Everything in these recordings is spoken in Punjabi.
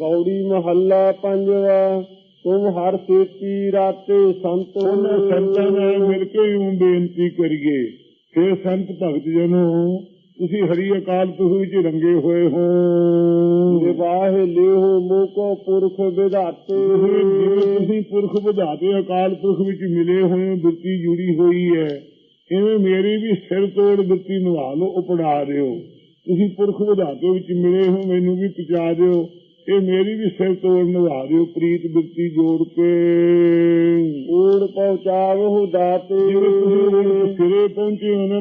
ਕੌੜੀ ਮਹੱਲਾ ਪੰਜਵਾ ਤੁਮ ਹਰ ਸੇਤੀ ਰਾਤੇ ਸੰਤ ਉਹਨਾਂ ਸੰਤਾਂ ਨਾਲ ਮਿਲ ਕੇ ਹੀ ਬੇਨਤੀ ਕਰੀਏ ਫਿਰ ਸੰਤ ਭਗਤ ਜਨੋ ਤੁਸੀਂ ਹਰੀ ਅਕਾਲ ਪੁਰਖ ਵਿੱਚ ਰੰਗੇ ਹੋਏ ਹੋ। ਨਿਵਾਹਿ ਲਿਓ ਮੋਕੋ ਪੁਰਖ ਵਿਧਾਤੇ। ਤੁਸੀਂ ਤੁਸੀਂ ਪੁਰਖ ਵਿਧਾਤੇ ਅਕਾਲ ਪੁਰਖ ਵਿੱਚ ਮਿਲੇ ਹੋਏ ਹੋ ਬਿਰਤੀ ਜੁੜੀ ਹੋਈ ਹੈ। ਇਵੇਂ ਮੇਰੀ ਵੀ ਸਿਰ ਤੋੜ ਬਿਰਤੀ ਨਿਭਾ ਲਓ ਉਪੜਾ ਦਿਓ। ਤੁਸੀਂ ਪੁਰਖ ਵਿਧਾਤੇ ਵਿੱਚ ਮਿਲੇ ਹੋ ਮੈਨੂੰ ਵੀ ਪਹੁੰਚਾ ਦਿਓ। ਇਹ ਮੇਰੀ ਵੀ ਸਿਰ ਤੋੜ ਨਿਭਾ ਦਿਓ ਪ੍ਰੀਤ ਬਿਰਤੀ ਜੋੜ ਕੇ। ਊੜ ਪਹੁੰਚਾਵਹੁ ਦਾਤੇ। ਸਿਰੇ ਪਹੁੰਚੇ ਹੋ ਨਾ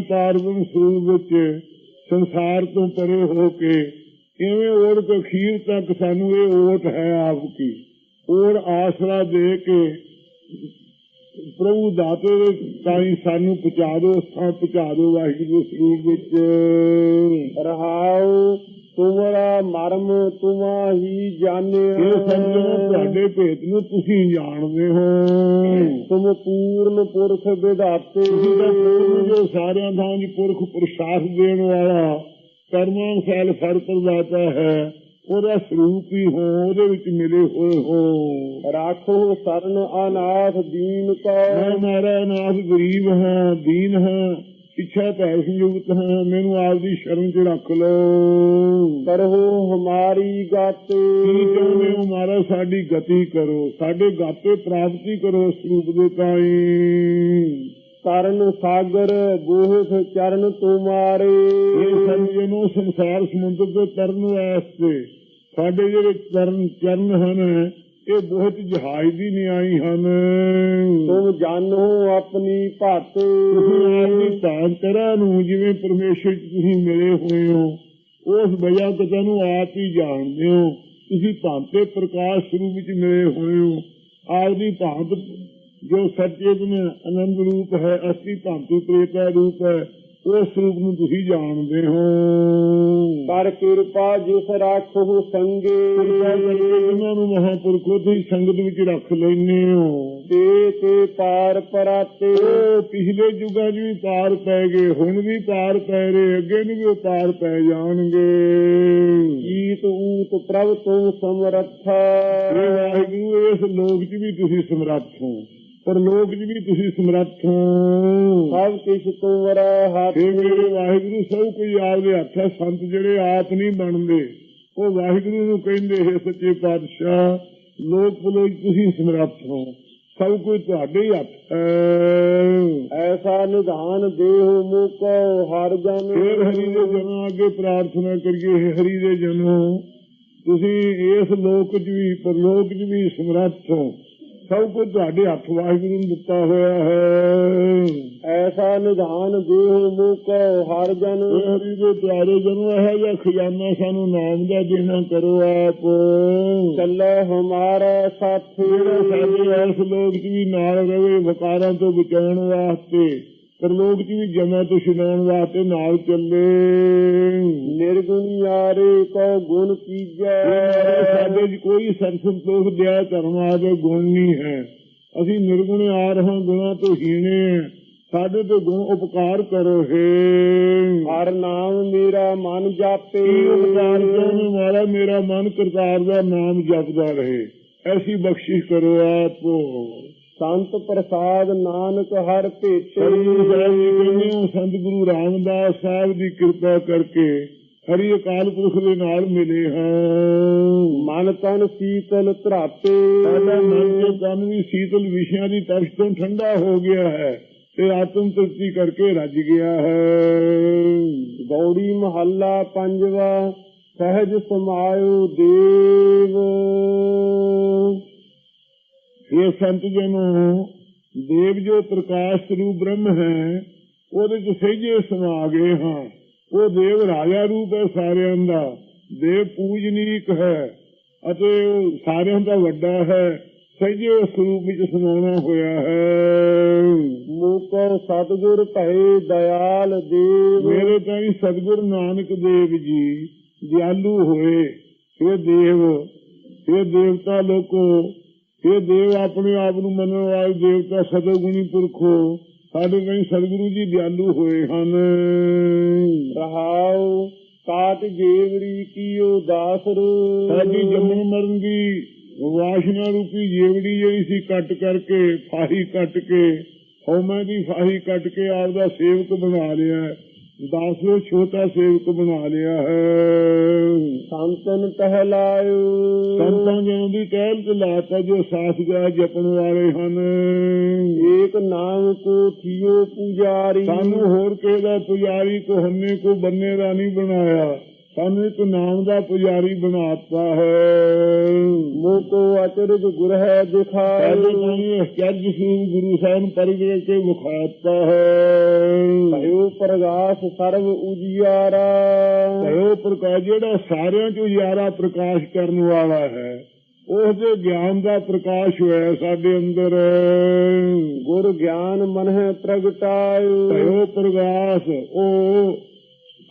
ਸਰੂਪ ਵਿੱਚ, ਸੰਸਾਰ ਤੋਂ ਪਰੇ ਹੋ ਕੇ ਇਵੇਂ ਓੜ ਤੋਂ ਖੀਰ ਤੱਕ ਸਾਨੂੰ ਇਹ ਓਟ ਹੈ ਆਪ ਕੀ? ਓੜ ਆਸਰਾ ਦੇ ਕੇ, ਪ੍ਰਭੂ ਦਾਤੇ ਦੇ ਤਾਈ ਸਾਨੂੰ ਪਹੁੰਚਾ ਦਿਓ ਸਾਂ ਪਹੁੰਚਾ ਦਿਓ ਵਾਹਿਗੁਰੂ ਸਰੂਪ ਵਿੱਚ। ਰਹਾਉ ਤੁਮਰਾ ਮਰਮ ਤੁਮਾ ਹੀ ਜਾਣਿਆ ਇਹ ਸੰਜੋ ਤੁਹਾਡੇ ਭੇਤ ਨੂੰ ਤੁਸੀਂ ਜਾਣਦੇ ਹੋ। ਤੁਮ ਪੂਰਨ ਪੁਰਖ ਵਿਧਾਤੇ। ਤੁਸੀਂ ਤਾਂ ਪੂਰਨ ਜੋ ਸਾਰਿਆਂ ਦੀ ਪੁਰਖ ਪ੍ਰਸ਼ਾਸ ਦੇਣ ਵਾਲਾ ਕਰਮਾਂ ਸੈਲ ਫਰ ਪ੍ਰਦਾਤਾ ਹੈ ਉਹਦਾ ਸਰੂਪ ਹੀ ਹੋ ਉਹਦੇ ਵਿੱਚ ਮਿਲੇ ਹੋਏ ਹੋ। ਰਾਖੋ ਸਰਨ ਅਨਾਥ ਦੀਨ ਕੋ। ਮੈਂ ਮਾਰਾ ਨਾਥ ਗਰੀਬ ਹਾਂ ਦੀਨ ਹਾਂ। ਇੱਛਾ ਭੈ ਸੰਯੁਕਤ ਹਾਂ, ਮੈਨੂੰ ਆਪਦੀ ਸ਼ਰਨ 'ਚ ਰੱਖ ਲਓ। ਕਰਹੁ ਹਮਾਰੀ ਗਾਤੇ ਕੀ ਚਾਹੁੰਦੇ ਹੋ ਮਾਰਾ ਸਾਡੀ ਗਤੀ ਕਰੋ, ਸਾਡੇ ਗਾਤੇ ਪ੍ਰਾਪਤੀ ਕਰੋ ਸਰੂਪ ਦੇ ਤਾਈ। ਤਰਨ ਸਾਗਰ ਗੋਹਖ ਚਰਨ ਤੁਮਾਰੇ ਇਹ ਨੂੰ ਸੰਸਾਰ ਸਮੁੰਦਰ ਦੇ ਤਰਨ ਵਾਸਤੇ, ਸਾਡੇ ਜਿਹੜੇ ਚਰਨ ਚਰਨ ਹਨ ਇਹ ਬਹੁਤ ਜਹਾਜ਼ ਦੀ ਨਿਆਈ ਹਨ। ਤੁਮ ਜਾਣੋ ਆਪਣੀ ਭਾਤੇ। ਆਪਣੀ ਤਾਂਤਰਾ ਨੂੰ ਜਿਵੇਂ ਪਰਮੇਸ਼ਰ ਤੁਸੀਂ ਮਿਲੇ ਹੋਏ ਹੋ ਉਸ ਵਜ੍ਹਾ ਤੋਂ ਤੁਹਾਨੂੰ ਆਪ ਹੀ ਜਾਣਦੇ ਹੋ। ਤੁਸੀਂ ਭਾਂਤੇ ਪ੍ਰਕਾਸ਼ ਸਰੂਪ ਵਿੱਚ ਮਿਲੇ ਹੋਏ ਹੋ। ਆਪਦੀ ਭਾਂਤ ਜੋ ਸਚੇਤਨ ਅਨੰਦ ਰੂਪ ਹੈ ਅਸਲੀ ਭਾਂਤੂ ਪ੍ਰੇਤਾ ਰੂਪ ਹੈ। ਉਸ ਰੂਪ ਨੂੰ ਤੁਸੀਂ ਜਾਣਦੇ ਹੋ। ਕਰ ਕਿਰਪਾ ਜਿਸ ਰਾਖੋ ਸੰਗੇ। ਜਿਨ੍ਹਾਂ ਨੂੰ ਮਹਾਂਪੁਰਖੋ ਦੀ ਸੰਗਤ ਵਿੱਚ ਰੱਖ ਲੈਨੇ ਹੋ। ਤੇ ਤੇ ਪਾਰ ਪਰਾਤੇ। ਪਿਛਲੇ ਯੁੱਗਾਂ 'ਚ ਵੀ ਪਾਰ ਪੈ ਗਏ ਹੁਣ ਵੀ ਪਾਰ ਪੈ ਰਹੇ ਅੱਗੇ ਨੂੰ ਵੀ ਉਹ ਪਾਰ ਪੈ ਜਾਣਗੇ। ਈਤ ਊਤ ਪ੍ਰਭ ਤੁਮ ਸਮਰੱਥਾ। ਇਹ ਵਾਹਿਗੁਰੂ ਇਸ ਲੋਕ 'ਚ ਵੀ ਤੁਸੀਂ ਸਮਰੱਥ ਹੋ। ਪਰ ਲੋਕ 'ਚ ਵੀ ਤੁਸੀਂ ਸਮਰੱਥ ਸਭ ਕਿਛ ਤੁਮਰਾ ਹੱਥ ਇਹ ਮੇਰੇ ਵਾਹਿਗੁਰੂ ਸਭ ਕੁਝ ਆਪਦੇ ਹੱਥ ਹੈ। ਸੰਤ ਜਿਹੜੇ ਆਪ ਨਹੀਂ ਬਣਦੇ ਉਹ ਵਾਹਿਗੁਰੂ ਨੂੰ ਕਹਿੰਦੇ ਹੈ ਸੱਚੇ ਪਾਤਸ਼ਾਹ ਲੋਕ ਲੋਕ ਤੁਸੀਂ ਸਮਰੱਥ ਹੋ। ਸਭ ਕੁਝ ਤੁਹਾਡੇ ਹੀ ਹੱਥ ਐਸਾ ਨਿਧਾਨ ਦੇਹੁ ਮੁਕੋ ਹਰ ਜਨ ਫੇਰ ਹਰੀ ਦੇ ਜਨਾਂ ਅੱਗੇ ਪ੍ਰਾਰਥਨਾ ਕਰੀਏ ਹਰੀ ਦੇ ਜਨੋ। ਤੁਸੀਂ ਇਸ ਲੋਕ ਵੀ ਪਰਲੋਕ ਵੀ ਸਮਰੱਥ ਹੋ। ਸਭ ਕੁਝ ਤੁਹਾਡੇ ਹੱਥ ਵਾਹਿਗੁਰੂ ਨੂੰ ਦਿੱਤਾ ਹੋਇਆ ਹੈ। ਐਸਾ ਨਿਧਾਨ ਦੇਹੁ ਮੁਕੋ ਹਰ ਜਨ। ਹਰੀ ਦੇ ਪਿਆਰੇ ਜਨੋ ਇਹ ਜਿਹਾ ਖਜ਼ਾਨਾ ਸਾਨੂੰ ਨਾਮ ਦਾ ਦੇਣਾ ਕਰੋ ਆਪ। ਚੱਲੇ ਹਮਾਰਾ ਸਾਥੀ। ਸਾਡੇ ਇਸ ਲੋਕ 'ਚ ਵੀ ਨਾਲ ਰਵੇ ਵਕਾਰਾਂ ਤੋਂ ਬਚਾਉਣ ਵਾਸਤੇ ਪਰਲੋਕ 'ਚ ਵੀ ਜਮਾਂ ਤੋਂ ਛਡਾਉਣ ਵਾਸਤੇ ਨਾਲ ਚੱਲੇ। ਨਿਰਗੁਣ ਯਾਰੇ ਕੋ ਗੁਣ ਕੀਜੈ। ਸਾਡੇ 'ਚ ਕੋਈ ਸਰਸੰਤੋਖ ਦਿਆ ਧਰਮ ਆਦੇ ਗੁਣ ਨਹੀਂ ਹੈ। ਅਸੀਂ ਨਿਰਗੁਣ ਆ ਰਹਾਂ ਗੁਣਾ ਤੋਂ ਹੀਣੇ ਸਾਡੇ ਤੇ ਗੁਣ ਉਪਕਾਰ ਕਰੋ ਹੈ। ਹਰ ਨਾਮ ਮੇਰਾ ਮਨ ਜਾਪੇ। ਉਪਕਾਰ ਚਾਹੁੰਦੇ ਮਾਰਾ ਮੇਰਾ ਮਨ ਕਰਤਾਰ ਦਾ ਨਾਮ ਜਪਦਾ ਰਹੇ। ਐਸੀ ਬਖਸ਼ਿਸ਼ ਕਰੋ ਆਪ ਸੰਤ ਪ੍ਰਸਾਦ ਨਾਨਕ ਹਰ ਭੇਟੇ। ਸਤਿਗੁਰੂ ਸਾਹਿਬ ਜੀ ਕਹਿੰਦੇ ਹੋ ਸੰਤ ਗੁਰੂ ਰਾਮਦਾਸ ਸਾਹਿਬ ਦੀ ਕਿਰਪਾ ਕਰਕੇ ਹਰੀ ਅਕਾਲ ਪੁਰਖ ਦੇ ਨਾਲ ਮਿਲੇ ਹਾਂ। ਮਨ ਤਨ ਸੀਤਲ ਧਰਾਤੇ। ਸਾਡਾ ਮਨ ਤੇ ਤਨ ਵੀ ਸੀਤਲ ਵਿਸ਼ਿਆਂ ਦੀ ਤਪਸ਼ ਤੋਂ ਠੰਡਾ ਹੋ ਗਿਆ ਹੈ ਤੇ ਆਤਮ ਤ੍ਰਿਪਤੀ ਕਰਕੇ ਰੱਜ ਗਿਆ ਹੈ। ਗੌੜੀ ਮਹੱਲਾ ਪੰਜਵਾ ਸਹਿਜ ਸਮਾਇਓ ਦੇਵ। ਇਹ ਸੰਤ ਜਨੋ ਦੇਵ ਜੋ ਪ੍ਰਕਾਸ਼ ਸਰੂਪ ਬ੍ਰਹਮ ਹੈ ਉਹਦੇ ਚ ਸਹਿਜੇ ਸਮਾ ਗਏ ਹਾਂ। ਉਹ ਦੇਵ ਰਾਜਾ ਰੂਪ ਹੈ ਸਾਰਿਆਂ ਦਾ। ਦੇਵ ਪੂਜਨੀਕ ਹੈ ਅਤੇ ਸਾਰਿਆਂ ਦਾ ਵੱਡਾ ਹੈ। ਸਹਿਜੇ ਉਸ ਸਰੂਪ ਵਿੱਚ ਸਮਾਉਣਾ ਹੋਇਆ ਹੈ। ਮੂਕੋ ਸਤਗੁਰ ਭਏ ਦਇਆਲ ਦੇਵ। ਮੇਰੇ ਤਾਈ ਸਤਿਗੁਰ ਨਾਨਕ ਦੇਵ ਜੀ ਦਿਆਲੂ ਹੋਏ। ਇਹ ਦੇਵ ਇਹ ਦੇਵਤਾ ਲੋਕੋ ਇਹ ਦੇਵ ਆਪਣੇ ਆਪ ਨੂੰ ਮੰਨਣ ਵਾਲੇ ਦੇਵਤਾ ਸਤਿਗੁਣੀ ਪੁਰਖੋ। ਸਾਡੇ ਕਈ ਸਤਿਗੁਰੂ ਜੀ ਦਿਆਲੂ ਹੋਏ ਹਨ। ਰਹਾਉ ਕਾਟ ਜੀਵਰੀ ਕੀਓ ਦਾਸਰੂ। ਸਾਡੀ ਜੰਮਣ ਮਰਨ ਦੀ ਵਾਸ਼ਨਾ ਰੂਪੀ ਜੇਵੜੀ ਜਿਹੜੀ ਸੀ ਕੱਟ ਕਰਕੇ, ਫਾਹੀ ਕੱਟ ਕੇ, ਹਉਮੈ ਦੀ ਫਾਹੀ ਕੱਟ ਕੇ ਆਪਦਾ ਸੇਵਕ ਬਣਾ ਲਿਆ। ਦਾਸੋ ਛੋਟਾ ਸੇਵਕ ਬਣਾ ਲਿਆ ਹੈ। ਸੰਤਨ ਕਹਿਲਾਇਓ ਸੰਤਾਂ ਜਨਾਂ ਦੀ ਕਹਿਲ ਤੇ ਲਾਤਾ ਜੋ ਸਾਥ ਗਿਆ ਜਪਣ ਵਾਲੇ ਹਨ। ਏਕ ਨਾਮ ਕੋ ਥਿਓ ਪੁਜਾਰੀ। ਸਾਨੂੰ ਹੋਰ ਕਿਸੇ ਦਾ ਪੁਜਾਰੀ ਕੋ ਹੰਨੇ ਕੋ ਬੰਨੇ ਦਾ ਨਹੀਂ ਬਣਾਇਆ। ਸਾਨੂੰ ਇੱਕ ਨਾਮ ਦਾ ਪੁਜਾਰੀ ਬਣਾਤਾ ਹੈ। ਮੋਕੋ ਅਚਰਜ ਗੁਰ ਹੈ ਸਾਡੇ ਦਿਖਾਇਓ ਨੂੰ ਅਚਰਜ ਸੂਰ ਗੁਰੂ ਸਾਹਿਬ ਪਰਿਗ੍ਰਹ ਕੇ ਵਿਖਾਤਾ ਹੈ। ਭਇਓ ਪ੍ਰਗਾਸ ਸਰਬ ਉਜਿਆਰਾ। ਭਇਓ ਪ੍ਰਕਾਸ਼ ਜਿਹੜਾ ਸਾਰਿਆਂ ਚੋਂ ਯਾਰਾ ਪ੍ਰਕਾਸ਼ ਕਰਨ ਵਾਲਾ ਹੈ ਉਸ ਦੇ ਗਿਆਨ ਦਾ ਪ੍ਰਕਾਸ਼ ਹੋਇਆ ਸਾਡੇ ਅੰਦਰ। ਗੁਰ ਗਿਆਨ ਮਨ ਹੈ ਪ੍ਰਗਟਾਇਓ। ਭਇਓ ਪ੍ਰਗਾਸ ਉਹ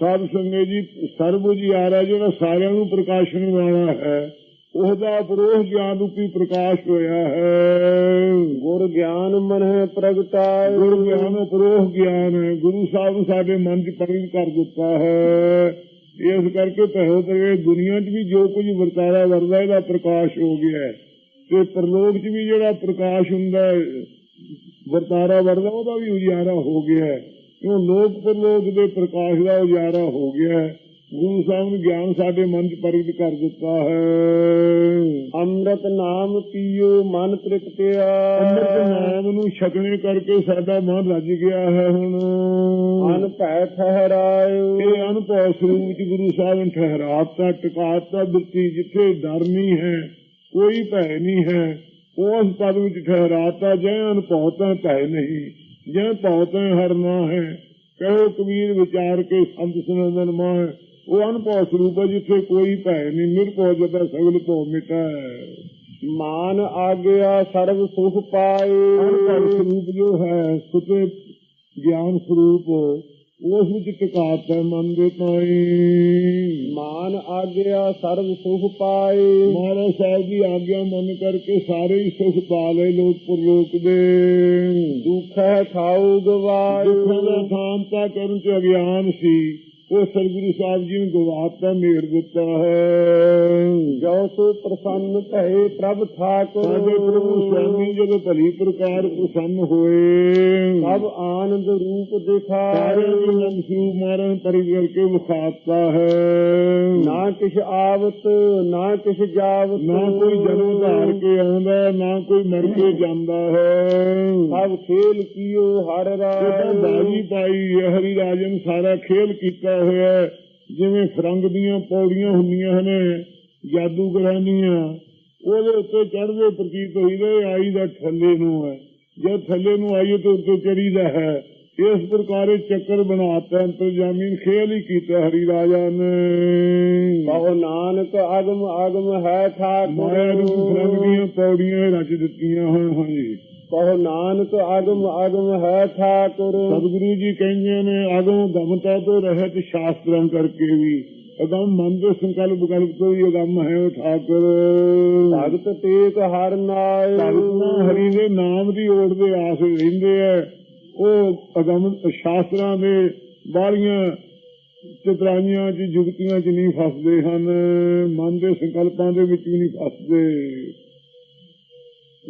ਸਾਧ ਸੰਗਤ ਜੀ ਸਰਬ ਉਜਿਆਰਾ ਜਿਹੜਾ ਸਾਰਿਆਂ ਨੂੰ ਪ੍ਰਕਾਸ਼ਣ ਵਾਲਾ ਹੈ ਉਹਦਾ ਪਰੋਹ ਗਿਆਨ ਰੂਪੀ ਪ੍ਰਕਾਸ਼ ਹੋਇਆ ਹੈ। ਗੁਰ ਗਿਆਨ ਮਨ ਹੈ ਪ੍ਰਗਟਾਇਓ ਗੁਰੂ ਗਿਆਨ ਪਰੋਹ ਗਿਆਨ ਹੈ। ਗੁਰੂ ਸਾਹਿਬ ਨੇ ਸਾਡੇ ਮਨ 'ਚ ਪ੍ਰਗਟ ਕਰ ਦਿੱਤਾ ਹੈ। ਇਸ ਕਰਕੇ ਭਇਓ ਤੇ ਦੁਨੀਆ 'ਚ ਵੀ ਜੋ ਕੁਝ ਵਰਤਾਰਾ ਵਰਦਾ ਇਹਦਾ ਪ੍ਰਕਾਸ਼ ਹੋ ਗਿਆ ਹੈ। ਤੇ ਪਰਲੋਕ 'ਚ ਵੀ ਜਿਹੜਾ ਪ੍ਰਕਾਸ਼ ਹੁੰਦਾ ਵਰਤਾਰਾ ਵਰਦਾ ਉਹਦਾ ਵੀ ਉਜਾਰਾ ਹੋ ਗਿਆ ਹੈ। ਕਿਉਂ ਲੋਕ ਪਰਲੋਕ ਦੇ ਪ੍ਰਕਾਸ਼ ਦਾ ਉਜਾਰਾ ਹੋ ਗਿਆ ਹੈ। ਗੁਰੂ ਸਾਹਿਬ ਨੇ ਗਿਆਨ ਸਾਡੇ ਮਨ 'ਚ ਪ੍ਰਗਟ ਕਰ ਦਿੱਤਾ ਹੈ। ਅੰਮ੍ਰਿਤ ਨਾਮ ਪੀਓ ਮਨ ਤ੍ਰਿਪਤਿਆ। ਅੰਮ੍ਰਿਤ ਨਾਮ। ਨੂੰ ਛਕਣੇ ਕਰਕੇ ਸਾਡਾ ਮਨ ਰੱਜ ਗਿਆ ਹੈ ਹੁਣ। ਅਨ ਭੈ ਠਹਿਰਾਇਓ। ਇਹ ਅਨੁਭਵ ਸਰੂਪ ਗੁਰੂ ਸਾਹਿਬ ਨੇ ਠਹਿਰਾਤਾ ਟਿਕਾਤਾ ਦਿੱਤੀ ਜਿੱਥੇ ਡਰ ਨਹੀਂ ਹੈ ਕੋਈ ਭੈ ਨਹੀਂ ਹੈ। ਉਸ ਪਦ ਵਿੱਚ ਠਹਿਰਾਤਾ ਜੈ ਅਨੁਭਵ ਤਾਂ ਭੈ ਨਹੀਂ। ਜੈ ਭਉ ਤਾਂ ਹਰ ਨਾ ਹੈ ਕਹੋ ਕਬੀਰ ਵਿਚਾਰ ਕੇ ਸੰਤ ਸੁਨੰਦਨ ਮਾਹ। ਉਹ ਅਨੁਭਵ ਸਰੂਪ ਹੈ ਜਿੱਥੇ ਕੋਈ ਭੈ ਨਹੀਂ ਨਿਰਭਉ ਜਦਾ ਸਗਲ ਭਉ ਮਿਟਾ। ਮਾਨ ਆਗਿਆ ਸਰਬ ਸੁਖ ਪਾਏ। ਸਰੂਪ ਜੋ ਹੈ ਸੁਤੇ ਗਿਆਨ ਸਰੂਪ ਉਸ ਵਿੱਚ ਟਿਕਾਤਾ ਹੈ ਮਨ ਦੇ ਤਾਈ ਮਾਨ ਆਗਿਆ ਸਰਬ ਸੁਖ ਪਾਏ। ਮਹਾਰਾਜ ਸਾਹਿਬ ਦੀ ਆਗਿਆ ਮੰਨ ਕਰਕੇ ਸਾਰੇ ਹੀ ਸੁਖ ਪਾ ਲਏ ਲੋਕ ਪਰਲੋਕ ਦੇ। ਦੁਖ ਹੈ ਖਾਉ ਗਵਾਇਓ ਦੁੱਖਾਂ ਦਾ ਸ਼ਾਂਤਾ ਕਰਨ ਚ ਅਗਿਆਨ ਸੀ। ਉਹ ਸਤਿਗੁਰੂ ਸਾਹਿਬ ਜੀ ਨੇ ਗਵਾਤਾ ਮੇਰ ਦਿੱਤਾ ਹੈ। ਜੋ ਸੋ ਪ੍ਰਸੰਨ ਭਏ ਪ੍ਰਭ ਠਾਕੁਰ। ਸਾਡੇ ਪ੍ਰਭੂ ਸਵਾਮੀ ਜਦੋਂ ਭਲੀ ਪ੍ਰਕਾਰ ਪ੍ਰਸੰਨ ਹੋਏ। ਸਭ ਆਨੰਦ ਰੂਪ ਸਾਰੇ ਦਿਖਾਏ ਦੀ ਨੰਦ ਸਰੂਪ ਮਾਰਨ ਪਰਿਗਰ ਕੇ ਵਿਖਾਤਾ ਹੈ। ਨਾ ਕਿਛ ਆਵਤ ਨਾ ਕਿਛ ਜਾਵਤ। ਨਾ ਕੋਈ ਜਨਮ ਧਾਰ ਕੇ ਆਉਂਦਾ ਨਾ ਕੋਈ ਮਰ ਕੇ ਜਾਂਦਾ ਹੈ। ਸਭ ਖੇਲ ਕੀਓ ਹਰ ਜਦੋਂ ਬਾਜੀ ਰਾਜ ਪਾਈ ਹਰੀ ਰਾਜਨ ਸਾਰਾ ਖੇਲ ਕੀਤਾ ਹੋਇਆ। ਜਿਵੇਂ ਫਰੰਗ ਦੀਆਂ ਪੌੜੀਆਂ ਹੁੰਦੀਆਂ ਨੇ ਜਾਦੂਗਰਾਂ ਦੀਆਂ ਉਹਦੇ ਉੱਤੇ ਚੜ੍ਹਦੇ ਪ੍ਰਤੀਤ ਹੋਈਦਾ ਆਈ ਦਾ ਥੱਲੇ ਨੂੰ ਹੈ। ਜਦ ਥੱਲੇ ਨੂੰ ਆਈਏ ਤਾਂ ਉੱਤੇ ਚੜੀਦਾ ਹੈ। ਇਸ ਪ੍ਰਕਾਰ ਇਹ ਚੱਕਰ ਬਣਾਤਾ ਅੰਤਰਜਾਮੀ ਖੇਲ ਹੀ ਕੀਤਾ ਹਰੀ ਰਾਜਾ ਨੇ। ਬਹੁ ਨਾਨਕ ਅਗਮ ਅਗਮ ਹੈ ਮਾਇਆ ਰੂਪ ਠਾਕੁਰ ਦੀਆਂ ਪੌੜੀਆਂ ਰਚ ਦਿੱਤੀਆਂ ਹਨ ਹਾਂਜੀ ਬਹੁ ਨਾਨਕ ਅਗਮ ਅਗਮ ਹੈ ਠਾਕੁਰ। ਸਤਿਗੁਰੂ ਜੀ ਕਹਿੰਦੇ ਨੇ ਅਗਮ ਗਮਤਾ ਤੋਂ ਰਹਿਤ ਸ਼ਾਸਤਰਾਂ ਕਰਕੇ ਵੀ। ਅਗਮ ਮਨ ਦੇ ਸੰਕਲਪ ਵਿਕਲਪ ਤੋਂ ਵੀ ਅਗਮ ਹੈ ਉਹ ਠਾਕੁਰ। ਭਗਤ ਤੇਕ ਹਰ ਨਾਇ। ਭਗਤਾਂ ਹਰੀ ਦੇ ਨਾਮ ਦੀ ਓਟ ਦੇ ਆਸ ਰਹਿੰਦੇ ਆ। ਉਹ ਅਗਮ ਸ਼ਾਸਤਰਾਂ ਦੇ ਬਾਲੀਆਂ ਚਤਰਾਈਆਂ ਚ ਜੁਗਤੀਆਂ ਚ ਨਹੀਂ ਫਸਦੇ ਹਨ। ਮਨ ਦੇ ਸੰਕਲਪਾਂ ਦੇ ਵਿੱਚ ਵੀ ਨਹੀਂ ਫਸਦੇ।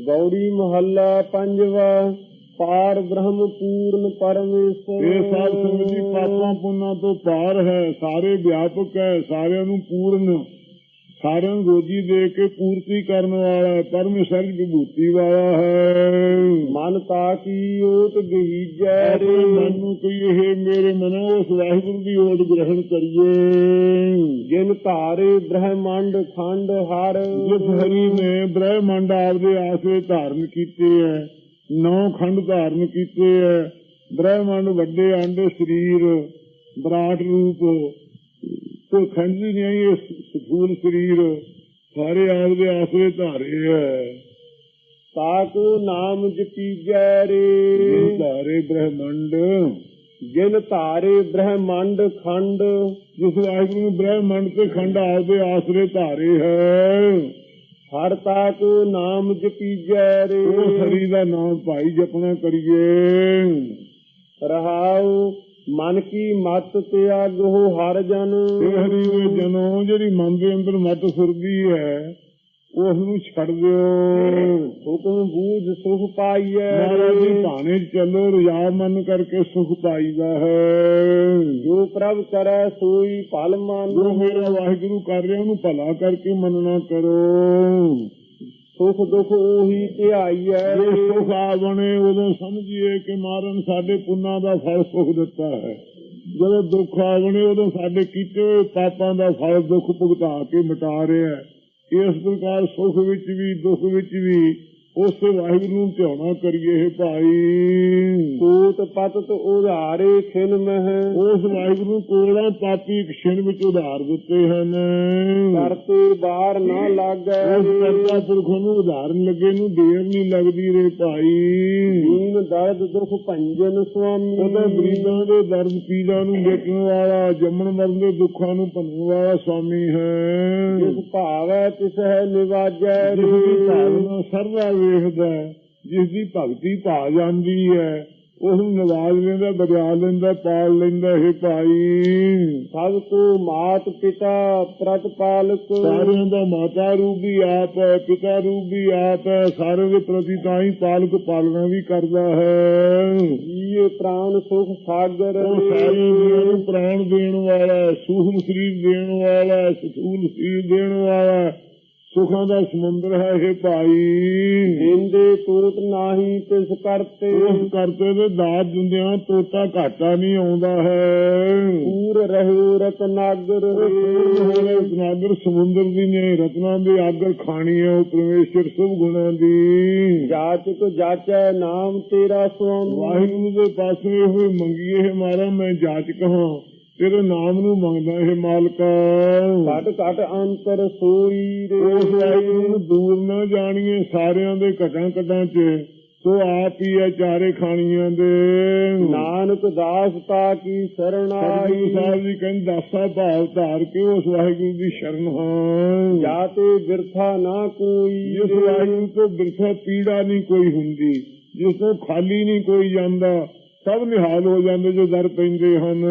ਗੌਰੀ ਮਹੱਲਾ ਪੰਜਵਾ, ਪਾਰ ਬ੍ਰਹਮ ਪੂਰਨ ਪਰਮੇਸ਼ਰ। ਇਹ ਸਾਧ ਸੰਗਤ ਜੀ ਪਾਪਾਂ ਪੁੰਨਾਂ ਤੋਂ ਪਾਰ ਹੈ, ਸਾਰੇ ਵਿਆਪਕ ਹੈ, ਸਾਰਿਆਂ ਨੂੰ ਪੂਰਨ। ਸਾਰਿਆਂ ਰੋਜੀ ਦੇ ਕੇ ਪੂਰਤੀ ਕਰਨ ਵਾਲਾ ਹੈ ਪਰਮੇਸ਼ਰ ਦੀ ਵਿਭੂਤੀ ਵਾਲਾ ਹੈ। ਮਨ ਤਾਕੀ ਓਟ ਗਹੀਜੈ ਰੇ। ਮਨ ਨੂੰ ਕੋਈ ਇਹ ਮੇਰੇ ਮਨੋ ਉਸ ਵਾਹਿਗੁਰੂ ਦੀ ਓਟ ਗ੍ਰਹਿਣ ਕਰੀਏ। ਜਿਨ ਧਾਰੇ ਬ੍ਰਹਮੰਡ ਖੰਡ ਹਰ। ਜਿਸ ਹਰੀ ਨੇ ਬ੍ਰਹਮੰਡ ਆਪਦੇ ਆਸਰੇ ਧਾਰਨ ਕੀਤੇ ਹੈ ਨੌ ਖੰਡ ਧਾਰਨ ਕੀਤੇ ਹੈ ਬ੍ਰਹਮੰਡ ਵੱਡੇ ਅੰਡ ਸਰੀਰ ਵਿਰਾਟ ਰੂਪ ਕੋਈ ਖੰਡ ਵੀ ਨਹੀਂ ਇਹ ਸਥੂਲ ਸਰੀਰ ਸਾਰੇ ਆਪਦੇ ਆਸਰੇ ਧਾਰੇ ਹੈ ਤਾਕੋ ਨਾਮ ਜਪੀਜੈ ਰੇ। ਧਾਰੇ ਬ੍ਰਹਮੰਡ। ਜਿਨ ਧਾਰੇ ਬ੍ਰਹਮੰਡ ਖੰਡ। ਜਿਸ ਵਾਹਿਗੁਰੂ ਨੇ ਬ੍ਰਹਮੰਡ ਤੇ ਖੰਡ ਆਪਦੇ ਆਸਰੇ ਧਾਰੇ ਹੈ। ਹਰ ਤਾਕੋ ਨਾਮ ਜਪੀਜੈ ਰੇ। ਹਰੀ ਦਾ ਨਾਮ ਭਾਈ ਜਪਣਾ ਕਰੀਏ। ਰਹਾਉ ਮਨ ਕੀ ਮਤ ਤਿਆਗੋ ਹਰ ਜਨ। ਹਰੀ ਉਹ ਜਨੋ ਜਿਹੜੀ ਮਨ ਦੇ ਅੰਦਰ ਮਤ ਸੁਰਦੀ ਹੈ ਉਸ ਨੂੰ ਛੱਡ ਦਿਓ। ਹੁਕਮ ਬੂਝ ਸੁਖ ਪਾਈਐ। ਮਹਾਰਾਜ ਜੀ ਭਾਣੇ ਚੱਲੋ ਰਜਾ ਮਨ ਕਰਕੇ ਸੁਖ ਪਾਈਦਾ ਹੈ। ਜੋ ਪ੍ਰਭ ਕਰੈ ਸੋਈ ਭਲ ਮਨ। ਜੋ ਮੇਰਾ ਵਾਹਿਗੁਰੂ ਕਰ ਰਿਹਾ ਉਹਨੂੰ ਭਲਾ ਕਰਕੇ ਮੰਨਣਾ ਕਰੋ। ਸੁਖ ਦੁਖ ਉਹੀ ਧਿਆਈਐ ਜੇ ਸੁਖ ਆ ਬਣੇ, ਉਦੋਂ ਸਮਝੀਏ ਕਿ ਮਾਰਨ ਸਾਡੇ ਪੁੰਨਾਂ ਦਾ ਫਲ ਸੁਖ ਦਿੱਤਾ ਹੈ। ਜਦੋਂ ਦੁੱਖ ਆ ਬਣੇ, ਉਦੋਂ ਸਾਡੇ ਕੀਤੇ ਹੋਏ ਪਾਪਾਂ ਦਾ ਫਲ ਦੁੱਖ ਭੁਗਤਾ ਕੇ ਮਿਟਾ ਰਿਹਾ ਹੈ। ਇਸ ਪ੍ਰਕਾਰ ਸੁਖ ਵਿੱਚ ਵੀ, ਦੁੱਖ ਵਿੱਚ ਵੀ ਉਸ ਵਾਹਿਗੁਰੂ ਨੂੰ ਧਿਆਉਣਾ ਕਰੀਏ ਭਾਈ। ਕੋਟ ਪਤਤ ਉਧਾਰੇ ਖਿਨ ਮਹਿ। ਉਸ ਵਾਹਿਗੁਰੂ ਨੂੰ ਕੋੜਾ ਪਾਪੀ ਖਿਣ ਵਿੱਚ ਉਧਾਰ ਦਿੱਤੇ ਹਨ। ਕਰਤੇ ਬਾਰ ਨਾ ਲਾਗੈ। ਉਸ ਕਰਤਾ ਪੁਰਖ ਨੂੰ ਉਧਾਰਨ ਲੱਗੇ ਨੂੰ ਦੇਰ ਨਹੀਂ ਲੱਗਦੀ ਰੇ ਭਾਈ। ਦੀਨ ਦਰਦ ਦੁਖ ਭੰਜਨ ਸੁਆਮੀ। ਉਹਦਾ ਗਰੀਬਾਂ ਦੇ ਦਰਦ ਪੀੜਾ ਨੂੰ ਵੇਚਣ ਵਾਲਾ ਜੰਮਣ ਮਰਨ ਦੇ ਦੁੱਖਾਂ ਨੂੰ ਭੰਨਣ ਵਾਲਾ ਸਵਾਮੀ ਹੈ। ਜਿਸ ਭਾਵੈ ਤਿਸ ਹੈ ਨਿਵਾਜੈ ਦੀ ਭਾਵਨਾ ਸਰਦਾ ਵੇਖਦਾ ਹੈ, ਜਿਸ ਦੀ ਭਗਤੀ ਭਾ ਜਾਂਦੀ ਹੈ ਉਸ ਨੂੰ ਨਵਾਜ਼ ਲੈਂਦਾ ਬਰਿਆ ਲੈਂਦਾ ਪਾਲ ਲੈਂਦਾ ਇਹ ਭਾਈ। ਸਭ ਕੋ ਮਾਤ ਪਿਤਾ ਪ੍ਰਤਪਾਲਕ ਸਾਰਿਆਂ ਦਾ ਮਾਤਾ ਰੂਪ ਵੀ ਆਪ ਹੈ ਪਿਤਾ ਰੂਪ ਵੀ ਆਪ ਹੈ ਸਾਰਿਆਂ ਦੇ ਪ੍ਰਤੀ ਤਾਂ ਹੀ ਪਾਲਕ ਪਾਲਣਾ ਵੀ ਕਰਦਾ ਹੈ। ਜੀਏ ਪ੍ਰਾਨ ਸੁਖ ਸਾਗਰ ਨੂੰ ਪ੍ਰਾਣ ਦੇਣ ਵਾਲਾ ਹੈ, ਸੂਖਮ ਸਰੀਰ ਦੇਣ ਵਾਲਾ ਹੈ, ਸਥੂਲ ਸਰੀਰ ਦੇਣ ਵਾਲਾ ਹੈ, ਸੁਖਾਂ ਦਾ ਸਮੁੰਦਰ ਹੈ ਇਹ ਭਾਈ। ਜਿੰਦੇ ਟੂਟ ਨਾਹੀ ਤਿਸ ਕਰਤੇ। ਉਸ ਕਰਤੇ ਦੇ ਦਾਤ ਦਿੰਦਿਆਂ ਤੋਤਾ ਘਾਟਾ ਨਹੀਂ ਆਉਂਦਾ ਹੈ। ਪੂਰ ਰਹਿਓ ਰਤਨਾਗਰ। ਹੋਰੇ ਨਾਗਰ ਸਮੁੰਦਰ ਦੀ ਨੇ ਰਤਨਾਂ ਦੀ ਆਗਰ ਖਾਣੀ ਹੈ ਉਹ ਪਰਮੇਸ਼ਰ ਸਭ ਗੁਣਾਂ ਦੀ। ਜਾਚਕ ਜਾਚੈ ਨਾਮ ਤੇਰਾ ਸੁਆਮੀ ਵਾਹਿਗੁਰੂ ਦੇ ਪਾਸੇ ਹੋਏ ਮੰਗੀਏ ਮਾਰਾ ਮੈਂ ਜਾਚਕ ਹਾਂ ਤੇਰੇ ਨਾਮ ਨੂੰ ਮੰਗਦਾ ਹੈ ਮਾਲਕਾ। ਘਟ ਘਟ ਅੰਤਰ ਸੋਈ ਰੇ ਉਸ ਨੂੰ ਦੂਰ ਨਾ ਜਾਣੀਏ ਸਾਰਿਆਂ ਦੇ ਘਟਾਂ ਘਟਾਂ 'ਚ ਸੋ ਆਪ ਹੀ ਹੈ ਚਾਰੇ ਖਾਣੀਆਂ ਦੇ। ਨਾਨਕ ਦਾਸ ਤਾ ਕੀ ਸਰਣਾਈ ਸਤਿਗੁਰੂ ਸਾਹਿਬ ਜੀ ਕਹਿੰਦੇ ਦਾਸਾ ਭਾਵ ਧਾਰ ਕੇ ਉਸ ਵਾਹਿਗੁਰੂ ਦੀ ਸ਼ਰਨ ਹਾਂ। ਜਾਤੇ ਬਿਰਥਾ ਨਾ ਕੋਈ। ਜਿਸ ਵਾਹਿਗੁਰੂ ਤੋਂ ਬਿਰਥਾ ਪੀੜਾ ਨਹੀਂ ਕੋਈ ਹੁੰਦੀ ਜਿਸ ਤੋਂ ਖਾਲੀ ਨਹੀਂ ਕੋਈ ਜਾਂਦਾ ਸਭ ਨਿਹਾਲ ਹੋ ਜਾਂਦੇ ਜੋ ਦਰ ਪੈਂਦੇ ਹਨ।